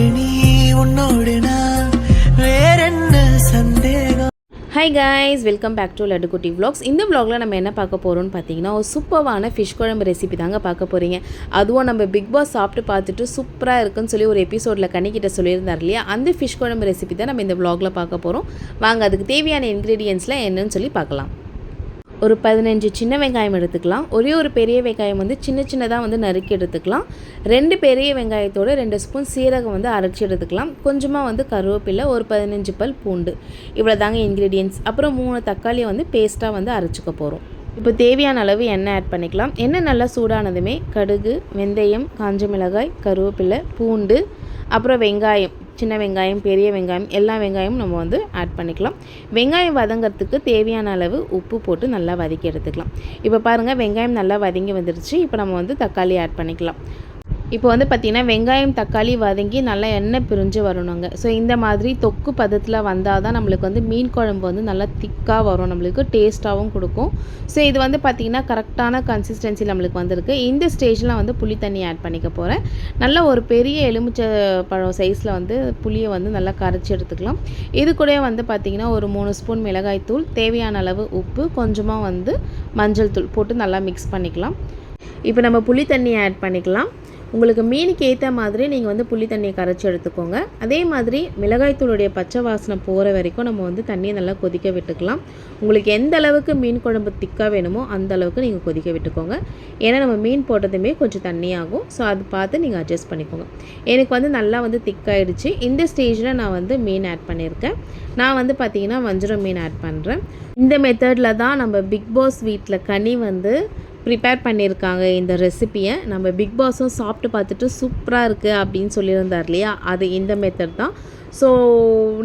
என்னோடு நீ உன்னோடு நான். வேறென்ன சந்தேகம்? Hi guys welcome back to Laddukutti vlogs இந்த வ்ளாகில் நம்ம என்ன பார்க்க போகிறோம்னு பார்த்தீங்கன்னா ஒரு சூப்பரான ஃபிஷ் குழம்பு ரெசிபி தாங்க பார்க்க போகிறீங்க அதுவும் நம்ம பிக் பாஸ் சாப்பிட்டு பார்த்துட்டு சூப்பராக இருக்குன்னு சொல்லி ஒரு எபிசோடில் கண்ணிக்கிட்ட சொல்லியிருந்தார் இல்லையா? அந்த ஃபிஷ் குழம்பு ரெசிபி தான் நம்ம இந்த வ்ளாகில் பார்க்க போகிறோம் வாங்க அதுக்கு தேவையான இன்க்ரீடியன்ஸ்லாம் என்னன்னு சொல்லி பார்க்கலாம். ஒரு பதினஞ்சு சின்ன வெங்காயம் எடுத்துக்கலாம். ஒரே ஒரு பெரிய வெங்காயம் வந்து சின்ன சின்னதாக வந்து நறுக்கி எடுத்துக்கலாம். ரெண்டு பெரிய வெங்காயத்தோடு ரெண்டு ஸ்பூன் சீரகம் வந்து அரைச்சி எடுத்துக்கலாம். கொஞ்சமாக வந்து கருவேப்பிலை ஒரு பதினஞ்சு பல் பூண்டு. இவ்வளோ தாங்க இன்க்ரீடியன்ஸ் அப்புறம் மூணு தக்காளியை வந்து பேஸ்ட்டாக வந்து அரைச்சிக்க போகிறோம் இப்போ தேவையான அளவு எண்ணெய் ஆட் பண்ணிக்கலாம். எண்ணெய் நல்லா சூடானதுமே கடுகு வெந்தயம் காஞ்ச மிளகாய் கருவேப்பிலை பூண்டு அப்புறம் வெங்காயம். சின்ன வெங்காயம் பெரிய வெங்காயம் எல்லா வெங்காயமும் நம்ம வந்து ஆட் பண்ணிக்கலாம். வெங்காயம் வதங்கிறதுக்கு தேவையான அளவு உப்பு போட்டு நல்லா வதக்கி எடுத்துக்கலாம். இப்போ பாருங்கள் வெங்காயம் நல்லா வதங்கி வந்துடுச்சு இப்போ நம்ம வந்து தக்காளி ஆட் பண்ணிக்கலாம். இப்போ வந்து பார்த்திங்கன்னா வெங்காயம் தக்காளி வதங்கி நல்லா எண்ணெய் பிரிஞ்சு வரணுங்க. ஸோ இந்த மாதிரி தொக்கு பதத்தில் வந்தால் தான் நம்மளுக்கு வந்து மீன் குழம்பு வந்து நல்லா திக்காக வரும். நம்மளுக்கு டேஸ்ட்டாகவும் கொடுக்கும். ஸோ இது வந்து பார்த்திங்கன்னா கரெக்டான கன்சிஸ்டன்சி நம்மளுக்கு வந்திருக்கு. இந்த ஸ்டேஜில் வந்து புளி தண்ணி ஆட் பண்ணிக்க போகிறேன் நல்ல ஒரு பெரிய எலுமிச்சை பழம் சைஸில் வந்து புளியை வந்து நல்லா கரைச்சி எடுத்துக்கலாம். இது கூட வந்து பார்த்திங்கன்னா ஒரு மூணு ஸ்பூன் மிளகாய் தூள் தேவையான அளவு உப்பு கொஞ்சமாக வந்து மஞ்சள் தூள் போட்டு நல்லா மிக்ஸ் பண்ணிக்கலாம். இப்போ நம்ம புளி தண்ணி ஆட் பண்ணிக்கலாம். உங்களுக்கு மீனுக்கு ஏற்ற மாதிரி நீங்கள் வந்து புளி தண்ணியை கரைச்சி எடுத்துக்கோங்க. அதே மாதிரி மிளகாய்த்தூளுடைய பச்சை வாசனை போகிற வரைக்கும் நம்ம வந்து தண்ணியை நல்லா கொதிக்க விட்டுக்கலாம். உங்களுக்கு எந்த அளவுக்கு மீன் குழம்பு திக்காக வேணுமோ அந்த அளவுக்கு நீங்கள் கொதிக்க விட்டுக்கோங்க. ஏன்னா நம்ம மீன் போட்டதுமே கொஞ்சம் தண்ணியாகும். ஸோ அது பார்த்து நீங்கள் அட்ஜஸ்ட் பண்ணிக்கோங்க. எனக்கு வந்து நல்லா வந்து திக்காயிடுச்சு. இந்த ஸ்டேஜில் நான் வந்து மீன் ஆட் பண்ணியிருக்கேன். நான் வந்து பார்த்திங்கன்னா வஞ்சிரம் மீன் ஆட் பண்ணுறேன் இந்த மெத்தடில் தான் நம்ம பிக் பாஸ் வீட்டில் கனி வந்து ப்ரிப்பேர் பண்ணியிருக்காங்க இந்த ரெசிப்பியை நம்ம பிக் பாஸும் சாப்பிட்டு பார்த்துட்டு சூப்பராக இருக்குது அப்படின்னு சொல்லியிருந்தார் இல்லையா? அது இந்த மெத்தட் தான். ஸோ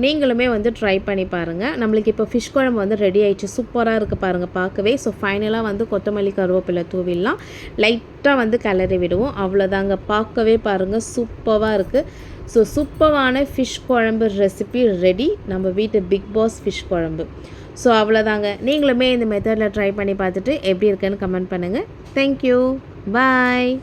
நீங்களுமே வந்து ட்ரை பண்ணி பாருங்கள் நம்மளுக்கு இப்போ ஃபிஷ் குழம்பு வந்து ரெடி ஆயிடுச்சு. சூப்பராக இருக்குது பாருங்கள் பார்க்கவே. ஸோ ஃபைனலாக வந்து கொத்தமல்லி கருவேப்பிலை தூவிடலாம். லைட்டாக வந்து கிளறி விடுவோம். அவ்வளோதாங்க பார்க்கவே பாருங்கள் சூப்பராக இருக்குது ஸோ சூப்பரான ஃபிஷ் குழம்பு ரெசிபி ரெடி நம்ம வீட்டு பிக் பாஸ் ஃபிஷ் குழம்பு. ஸோ அவ்வளோதாங்க நீங்களுமே இந்த மெத்தடில் ட்ரை பண்ணி பார்த்துட்டு எப்படி இருக்குன்னு கமெண்ட் பண்ணுங்கள் தேங்க்யூ பாய்